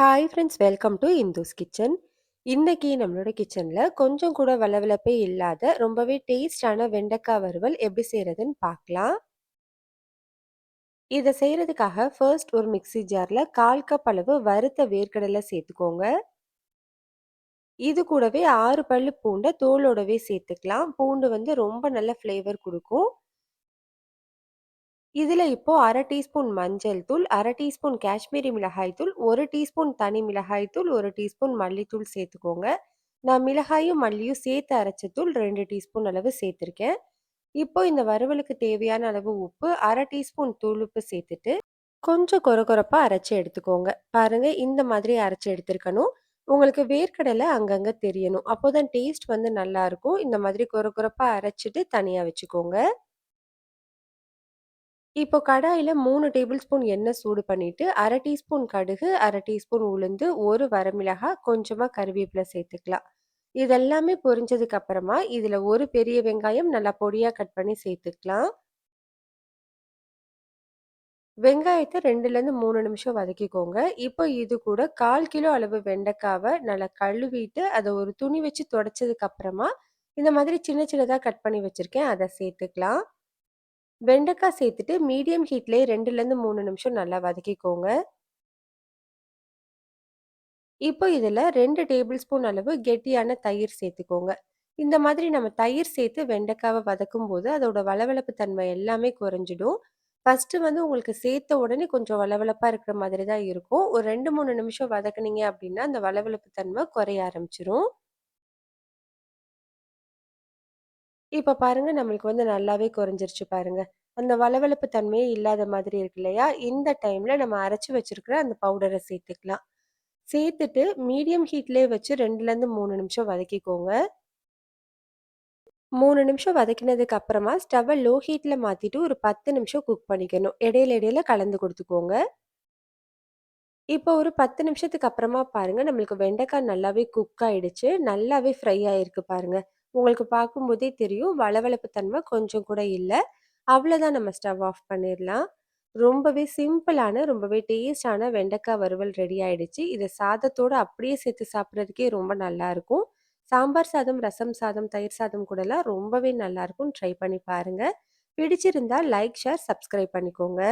Hi friends welcome to Indhu's kitchen இன்னைக்கு நம்மளோட கிச்சனில் கொஞ்சம் கூட வளவளப்பே இல்லாத ரொம்பவே டேஸ்டான வெண்டைக்காய் வறுவல் எப்படி செய்கிறதுன்னு பார்க்கலாம். இதை செய்கிறதுக்காக ஃபர்ஸ்ட் ஒரு மிக்சி ஜாரில் கால் கப் அளவு வறுத்த வேர்க்கடலை சேர்த்துக்கோங்க. இது கூடவே ஆறு பல்லு பூண்டை தோலோடவே சேர்த்துக்கலாம். பூண்டு வந்து ரொம்ப நல்ல ஃப்ளேவர் கொடுக்கும். இதில் இப்போ அரை டீஸ்பூன் மஞ்சள் தூள் அரை டீஸ்பூன் காஷ்மீரி மிளகாய் தூள் ஒரு டீஸ்பூன் தனி மிளகாய் தூள் ஒரு டீஸ்பூன் மல்லித்தூள் சேர்த்துக்கோங்க. நான் மிளகாயும் மல்லியும் சேர்த்து அரைச்ச தூள் ரெண்டு டீஸ்பூன் அளவு சேர்த்துருக்கேன். இப்போ இந்த வறுவலுக்கு தேவையான அளவு உப்பு அரை டீஸ்பூன் தூள் உப்பு சேர்த்துட்டு கொஞ்சம் கொர கொரப்பாக அரைச்சி எடுத்துக்கோங்க. பாருங்க இந்த மாதிரி அரைச்சி எடுத்துருக்கணும். உங்களுக்கு வேர்க்கடலை அங்கங்கே தெரியணும். அப்போதான் டேஸ்ட் வந்து நல்லாயிருக்கும் இந்த மாதிரி கொர கொரப்பாக அரைச்சிட்டு தனியாக வச்சுக்கோங்க. இப்போ கடாயில 3 டேபிள் ஸ்பூன் எண்ணெய் சூடு பண்ணிட்டு, அரை டீஸ்பூன் கடுகு, அரை டீஸ்பூன் உளுந்து, ஒரு வரமிளகாய், கொஞ்சமா கருவேப்பிலை சேர்த்துக்கலாம். இதெல்லாமே பொரிஞ்சதுக்கு அப்புறமா, இதுல ஒரு பெரிய வெங்காயம் நல்லா பொடியா கட் பண்ணி சேர்த்துக்கலாம். வெங்காயத்த 2லேருந்து 3 நிமிஷம் வதக்கிக்கோங்க. இப்போ இது கூட 1/4 கிலோ அளவு வெண்டைக்காவ நல்லா கழுவிட்டு, அத ஒரு துணி வச்சு துடைச்சதுக்கு அப்புறமா, இந்த மாதிரி சின்ன சின்னதா கட் பண்ணி வச்சிருக்கேன். அத சேர்த்துக்கலாம். வெண்டைக்காய் சேர்த்துட்டு மீடியம் ஹீட்லேயே ரெண்டுலேருந்து மூணு நிமிஷம் நல்லா வதக்கிக்கோங்க. இப்போ இதில் ரெண்டு டேபிள் ஸ்பூன் அளவு கெட்டியான தயிர் சேர்த்துக்கோங்க. இந்த மாதிரி நம்ம தயிர் சேர்த்து வெண்டைக்காவை வதக்கும் போது அதோட வளவளப்பு தன்மை எல்லாமே குறைஞ்சிடும். ஃபஸ்ட்டு வந்து உங்களுக்கு சேர்த்த உடனே கொஞ்சம் வளவளப்பாக இருக்கிற மாதிரி தான் இருக்கும். ஒரு ரெண்டு மூணு நிமிஷம் வதக்குனீங்க அப்படின்னா அந்த வளவளப்பு தன்மை குறைய ஆரம்பிச்சிரும். இப்போ பாருங்க நம்மளுக்கு வந்து நல்லாவே குறைஞ்சிருச்சு பாருங்க. அந்த வளவளப்பு தன்மையே இல்லாத மாதிரி இருக்கு இல்லையா? இந்த டைம்ல நம்ம அரைச்சு வச்சிருக்கிற அந்த பவுடரை சேர்த்துக்கலாம். சேர்த்துட்டு மீடியம் ஹீட்லேயே வச்சு 2லருந்து 3 நிமிஷம் வதக்கிக்கோங்க. மூணு நிமிஷம் வதக்கினதுக்கு அப்புறமா ஸ்டவ்வை லோ ஹீட்ல மாத்திட்டு ஒரு 10 நிமிஷம் குக் பண்ணிக்கணும். இடையில இடையில கலந்து கொடுத்துக்கோங்க. இப்போ ஒரு 10 நிமிஷத்துக்கு அப்புறமா பாருங்க நம்மளுக்கு வெண்டைக்காய் நல்லாவே குக் ஆயிடுச்சு. நல்லாவே ஃப்ரை ஆயிருக்கு பாருங்க. உங்களுக்கு பார்க்கும்போதே தெரியும். வளவளப்பு தன்மை கொஞ்சம் கூட இல்லை. அவ்வளோதான் நம்ம ஸ்டவ் ஆஃப் பண்ணிடலாம். ரொம்பவே சிம்பிளான ரொம்பவே டேஸ்டான வெண்டைக்காய் வறுவல் ரெடி ஆயிடுச்சு. இதை சாதத்தோடு அப்படியே சேர்த்து சாப்பிட்றதுக்கே ரொம்ப நல்லா இருக்கும். சாம்பார் சாதம் ரசம் சாதம் தயிர் சாதம் கூடலாம் ரொம்பவே நல்லாயிருக்கும் ட்ரை பண்ணி பாருங்க. பிடிச்சிருந்தா லைக் ஷேர் சப்ஸ்கிரைப் பண்ணிக்கோங்க.